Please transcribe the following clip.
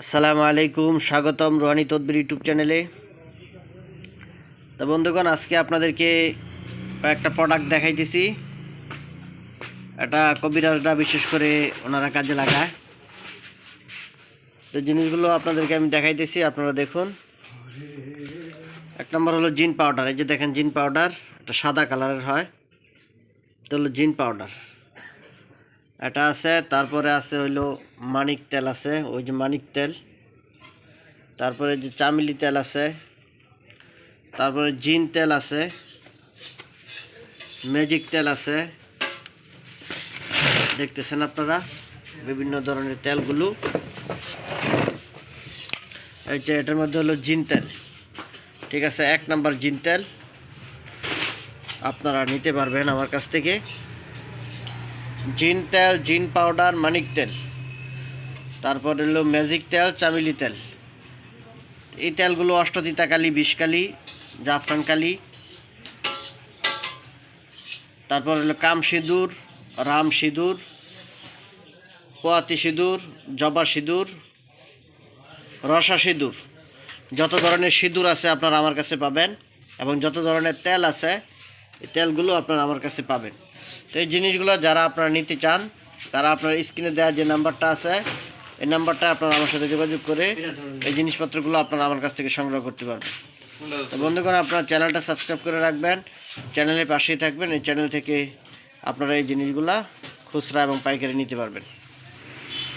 আসসালামু আলাইকুম, স্বাগতম রোহানি তদবির ইউটিউব চ্যানেলে। তো বন্ধুগণ, আজকে আপনাদেরকে কয়েকটা প্রোডাক্ট দেখাইতেছি। এটা কবিরাজরা বিশেষ করে ওনারা কাজে লাগায়। তো জিনিসগুলো আপনাদেরকে আমি দেখাইতেছি, আপনারা দেখুন। এক নম্বর হলো জিন পাউডার। এই যে দেখেন, জিন পাউডার, এটা সাদা কালারের হয়। এটা হলো জিন পাউডার। এটা আছে, তারপরে আছে হইল মানিক তেল আছে, ওই যে মানিক তেল। তারপরে যে চামিলি তেল আছে, তারপরে জিন তেল আছে, ম্যাজিক তেল আছে। দেখতেছেন আপনারা বিভিন্ন ধরনের তেলগুলো? এই যে এটার মধ্যে হলো জিন তেল। ঠিক আছে, এক নাম্বার জিন তেল। আপনারা নিতে পারবেন আমার কাছ থেকে। জিন তেল, জিন পাউডার, মানিক তেল। তারপর হলো ম্যাজিক তেল, চামিলি তেল। এই তেলগুলো অষ্টদিতাকালি বিষকালি জাফরান কালি তারপর হলো কাম সিঁদুর, রাম সিঁদুর, পোয়াতি সিঁদুর, জবা সিঁদুর, রসা সিঁদুর। যত ধরনের সিঁদুর আছে আপনারা আমার কাছে পাবেন এবং যত ধরনের তেল আছে এই তেলগুলো আপনারা আমার কাছে পাবেন। তো এই জিনিসগুলো যারা আপনারা নিতে চান, তারা আপনার স্ক্রিনে দেওয়া যে নাম্বারটা আছে, এই নাম্বারটা আপনারা আমার সাথে যোগাযোগ করে এই জিনিসপত্রগুলো আপনারা আমার কাছ থেকে সংগ্রহ করতে পারবেন। তো বন্ধুগণ, আপনার চ্যানেলটা সাবস্ক্রাইব করে রাখবেন, চ্যানেলের পাশেই থাকবেন, এই চ্যানেল থেকে আপনারা এই জিনিসগুলা খুচরা এবং পাইকারি নিতে পারবেন।